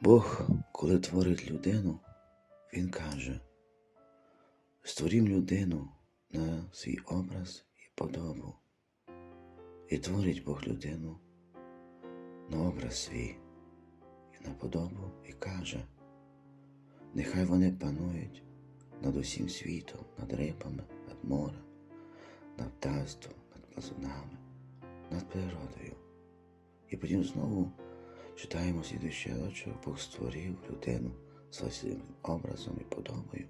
Бог, коли творить людину, Він каже: створім людину на свій образ і подобу. І творить Бог людину на образ свій і на подобу, і каже, нехай вони панують над усім світом, над рибами, над морем, над птаством, над плазунами, над природою. І потім знову читаємо слідуючий рочок, Бог створив людину своїм образом і подобою,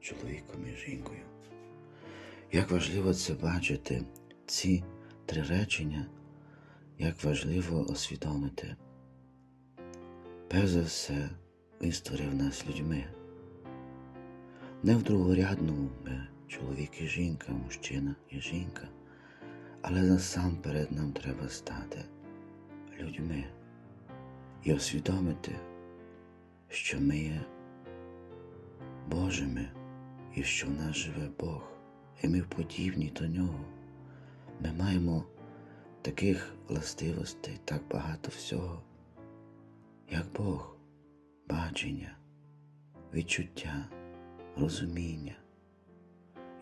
чоловіком і жінкою. Як важливо це бачити, ці три речення, як важливо освідомити. Перш за все, він створив нас людьми. Не в другорядному ми чоловік і жінка, мужчина і жінка, але насамперед нам треба стати людьми і усвідомити, що ми є Божими і що в нас живе Бог, і ми подібні до Нього. Ми маємо таких властивостей, так багато всього, як Бог, бачення, відчуття, розуміння,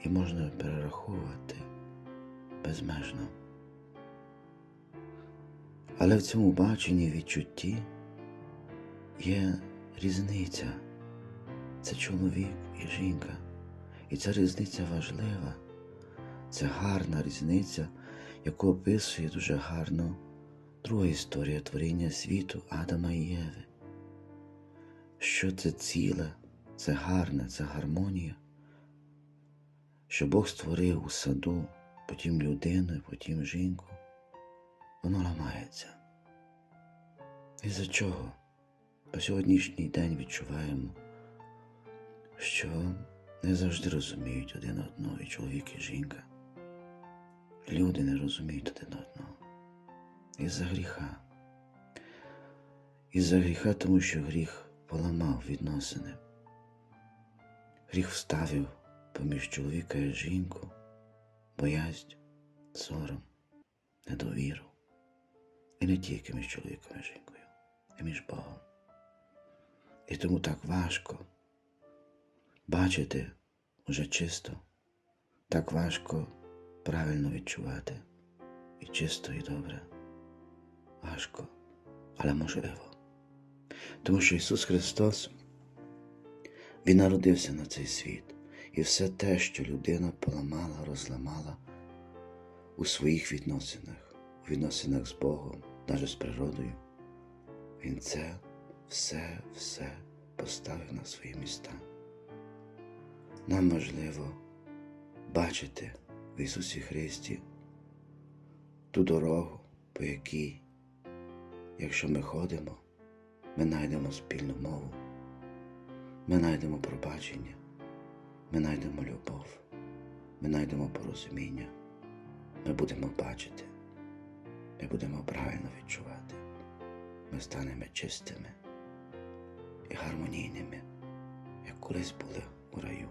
і можна перераховувати безмежно. Але в цьому баченні відчутті є різниця. Це чоловік і жінка. І ця різниця важлива. Це гарна різниця, яку описує дуже гарно друга історія творіння світу Адама і Єви. Що це ціле, це гарне, це гармонія, що Бог створив у саду, потім людину, потім жінку воно ламається. І за чого? По сьогоднішній день відчуваємо, що не завжди розуміють один одного, і чоловік і жінка. Люди не розуміють один одного. Із-за гріха. Із-за гріха, тому що гріх поламав відносини. Гріх вставив поміж чоловіка і жінку, боязнь, сором, недовіру. І не тільки між чоловіком і жінкою, а між Богом. І тому так важко бачити уже чисто, так важко правильно відчувати і чисто, і добре. Важко, але можливо. Тому що Ісус Христос, Він народився на цей світ, і все те, що людина поламала, розламала у своїх відносинах, у відносинах з Богом, навіть з природою, Він це все, все поставив на свої міста. Нам важливо бачити в Ісусі Христі ту дорогу, по якій, якщо ми ходимо, ми знайдемо спільну мову, ми знайдемо пробачення, ми знайдемо любов, ми знайдемо порозуміння, ми будемо бачити, ми будемо правильно відчувати, ми станемо чистими і гармонійними, як колись були у раю.